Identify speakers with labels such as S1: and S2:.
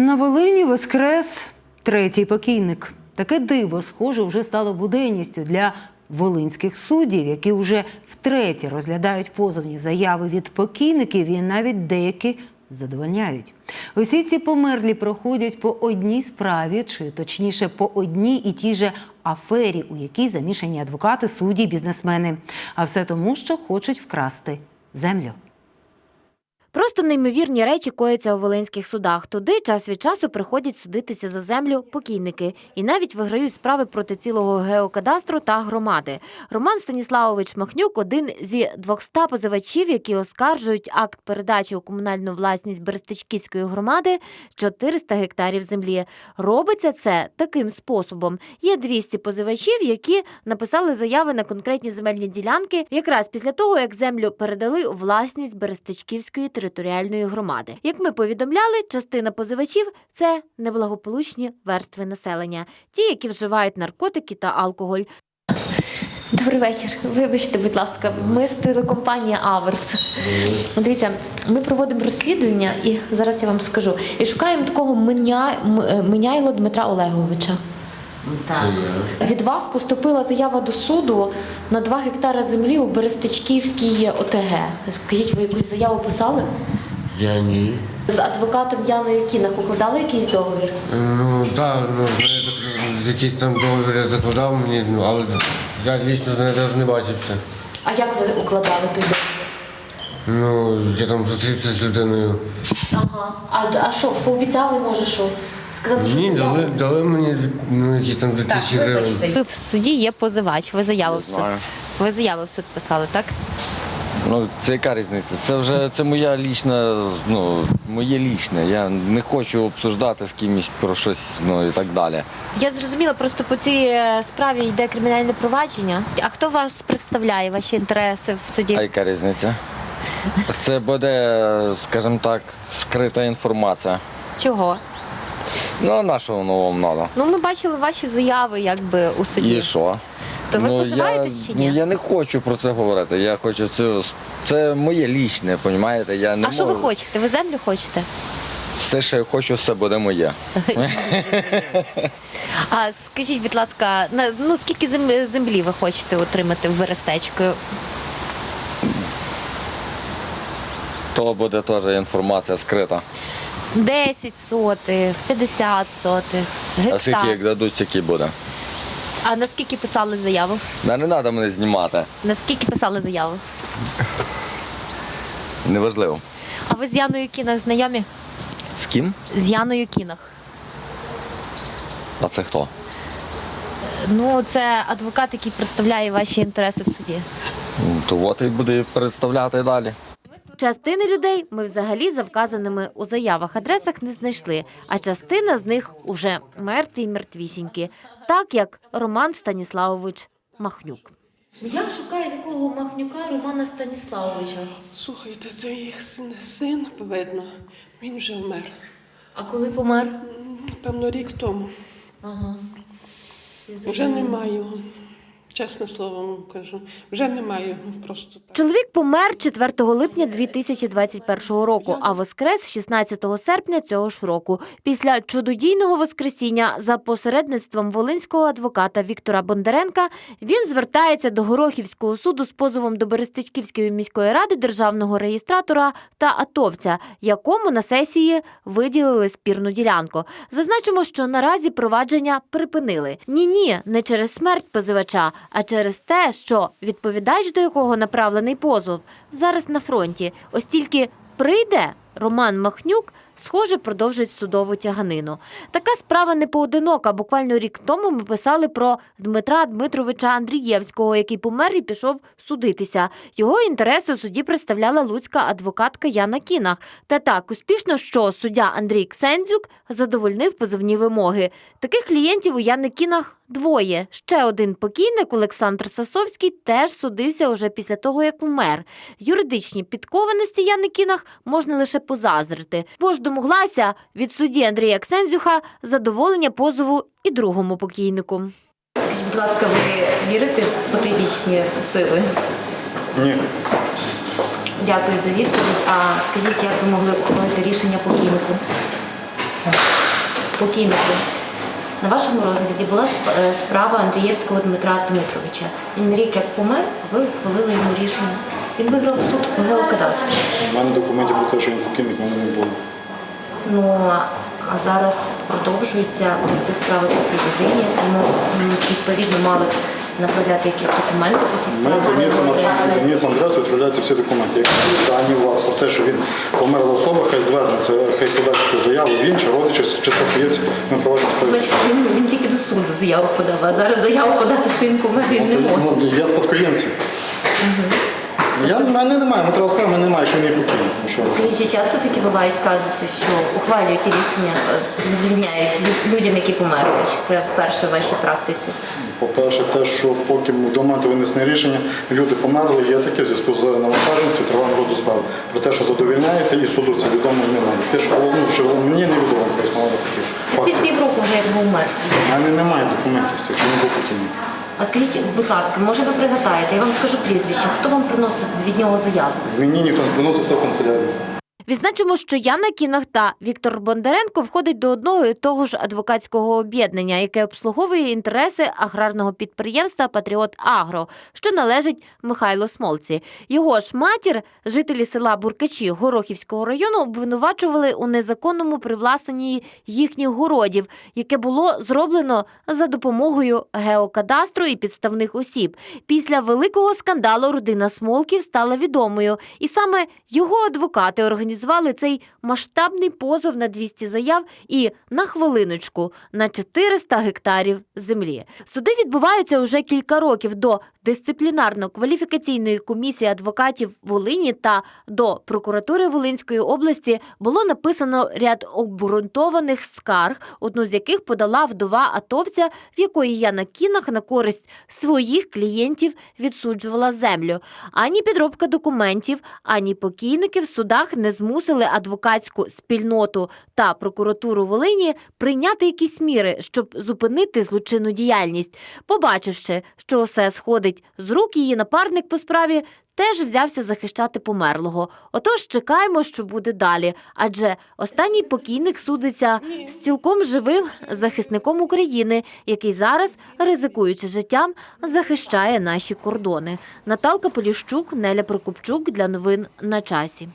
S1: На Волині воскрес третій покійник. Таке диво, схоже, вже стало буденністю для волинських суддів, які вже втретє розглядають позовні заяви від покійників і навіть деякі задовольняють. Усі ці померлі проходять по одній справі, чи точніше по одній і тій же афері, у якій замішані адвокати, судді, бізнесмени. А все тому, що хочуть вкрасти землю.
S2: Просто неймовірні речі кояться у волинських судах. Туди час від часу приходять судитися за землю покійники і навіть виграють справи проти цілого геокадастру та громади. Роман Станіславович Махнюк один зі 200 позивачів, які оскаржують акт передачі у комунальну власність Берестичківської громади 400 гектарів землі. Робиться це таким способом. Є 200 позивачів, які написали заяви на конкретні земельні ділянки якраз після того, як землю передали у власність Берестичківської територіальної громади. Як ми повідомляли, частина позивачів це неблагополучні верстви населення, ті, які вживають наркотики та алкоголь. Добрий вечір. Вибачте, будь ласка, ми з телекомпанії Аверс. Дивіться, ми проводимо розслідування, і зараз я вам скажу. І шукаємо такого. Е, Миняйло Дмитра Олеговича. Від вас поступила заява до суду на 2 гектари землі у Берестичківській ОТГ. Скажіть, ви якусь заяву писали?
S3: Я ні.
S2: З адвокатом Яною Кінах укладали якийсь договір?
S3: Ну так, ну знаєте, якийсь там договір я закладав мені, ну але я лічно з нею навіть не бачився.
S2: А як ви укладали той договір?
S3: Ну, я там зустрівся з людиною.
S2: Ага. А, а що, пообіцяли, може, щось? Сказали, що
S3: Ні, дали, дали мені ну, якісь там 2000 гривень.
S2: Ви в суді є позивач, ви заяву в суд.
S4: Знаю.
S2: Ви заяву в суд писали, так?
S4: Ну, це яка різниця? Це вже це моя лічна, ну, моє лічне. Я не хочу обсуждати з кимось про щось, ну і так далі.
S2: Я зрозуміла, просто по цій е, справі йде кримінальне провадження. А хто вас представляє, ваші інтереси в суді?
S4: А яка різниця? Це буде, скажімо так, скрита інформація.
S2: Чого?
S4: Ну, а на що воно вам треба?
S2: Ну, ми бачили ваші заяви якби у суді.
S4: І що?
S2: То ви
S4: ну,
S2: позиваєтесь
S4: я,
S2: чи ні?
S4: Ну, я не хочу про це говорити. Я хочу це. Це моє лічне, розумієте? Я не
S2: а що ви
S4: можу.
S2: хочете? Ви землю хочете?
S4: Все, що я хочу, все буде моє.
S2: А скажіть, будь ласка, на ну скільки зем- землі ви хочете отримати в Берестечку?
S4: То буде теж інформація скрита.
S2: 10 сотих, 50 сотих,
S4: А скільки як дадуть, стільки буде.
S2: А наскільки писали заяву?
S4: Да, не треба мене знімати.
S2: Наскільки писали заяву?
S4: Неважливо.
S2: А ви з Яною Кінах знайомі?
S4: З ким?
S2: З Яною Кінах.
S4: А це хто?
S2: Ну, це адвокат, який представляє ваші інтереси в суді.
S4: Ну, То от і буде представляти далі.
S2: Частини людей ми взагалі за вказаними у заявах адресах не знайшли, а частина з них уже мертві й мертвісінькі, так як Роман Станіславович Махнюк. Я шукаю такого Махнюка Романа Станіславовича.
S5: Слухайте, це їх син, син, видно. Він вже вмер.
S2: А коли помер?
S5: Певно, рік тому.
S2: Ага.
S5: Вже немає його. Чесне слово вам кажу. Вже немає просто так.
S2: Чоловік помер 4 липня 2021 року, а воскрес 16 серпня цього ж року. Після чудодійного воскресіння за посередництвом волинського адвоката Віктора Бондаренка він звертається до Горохівського суду з позовом до Берестичківської міської ради державного реєстратора та атовця, якому на сесії виділили спірну ділянку. Зазначимо, що наразі провадження припинили. Ні, ні, не через смерть позивача, а через те, що відповідач, до якого направлений позов, зараз на фронті. Ось тільки прийде Роман Махнюк. Схоже, продовжить судову тяганину. Така справа не поодинока. Буквально рік тому ми писали про Дмитра Дмитровича Андрієвського, який помер і пішов судитися. Його інтереси у суді представляла луцька адвокатка Яна Кінах. Та так успішно, що суддя Андрій Ксензюк задовольнив позовні вимоги. Таких клієнтів у Яни Кінах двоє. Ще один покійник Олександр Сасовський теж судився уже після того, як вмер. Юридичні підкованості Яни Кінах можна лише позазрити, бо ж домоглася від судді Андрія Ксензюха задоволення позову і другому покійнику. Скажіть, будь ласка, ви вірите в потойбічні сили?
S6: Ні.
S2: Дякую за відповідь. А скажіть, як ви могли ухвалити рішення покійнику? покійнику. На вашому розгляді була е, справа Андрієвського Дмитра Дмитровича. Він рік як помер, ви ухвалили йому рішення. Він виграв суд в геокадастрі.
S6: У мене документів про те, що він покинув, в мене не було.
S2: Ну а зараз продовжується вести справи по цій людині. Ми відповідно мали направляти якісь документи по цій справі?
S6: Ми за місцем,
S2: за
S6: місцем адресу відправляються всі документи. Якщо є дані у вас про те, що він померла особа, хай звернеться, хай подасть таку заяву, він чи родичі, чи спадкоємці, ми проводимо справу.
S2: Він, він тільки до суду заяву подав, а зараз заяву подати, що він помер, він не може.
S6: Ну, я спадкоємці. Я, в мене немає, матеріал справи, в мене немає, що не покійник. Ну, що?
S2: Скажіть, часто такі бувають казуси, що ухвалюють рішення, е, задовільняють людям, які померли? Чи це вперше в вашій практиці?
S6: По-перше, те, що поки до моменту винесення рішення люди померли, є таке в зв'язку з навантаженістю тривалим роду справи. Про те, що задовільняється і суду це відомо немає. Те, що, ну, що мені невідомо про існування таких фактів.
S2: півроку вже як був мертвий.
S6: У мене немає документів, якщо не був покійник.
S2: А скажіть, будь ласка, може ви пригадаєте, я вам скажу прізвище, хто вам приносив від нього заяву?
S6: Мені ніхто не приносив все в канцелярію.
S2: Відзначимо, що Яна Кінах та Віктор Бондаренко входить до одного і того ж адвокатського об'єднання, яке обслуговує інтереси аграрного підприємства Патріот Агро, що належить Михайло Смолці. Його ж матір, жителі села Буркачі Горохівського району, обвинувачували у незаконному привласненні їхніх городів, яке було зроблено за допомогою геокадастру і підставних осіб. Після великого скандалу родина Смолків стала відомою, і саме його адвокати організували цей масштабний позов на 200 заяв і на хвилиночку на 400 гектарів землі. Суди відбуваються уже кілька років до дисциплінарно-кваліфікаційної комісії адвокатів Волині та до прокуратури Волинської області було написано ряд обґрунтованих скарг, одну з яких подала вдова атовця, в якої Яна Кінах на користь своїх клієнтів відсуджувала землю. Ані підробка документів, ані покійники в судах не змусили адвокатську спільноту та прокуратуру Волині прийняти якісь міри, щоб зупинити злочинну діяльність. Побачивши, що все сходить з рук, її напарник по справі теж взявся захищати померлого. Отож, чекаємо, що буде далі. Адже останній покійник судиться з цілком живим захисником України, який зараз, ризикуючи життям, захищає наші кордони. Наталка Поліщук, Неля Прокопчук для новин на часі.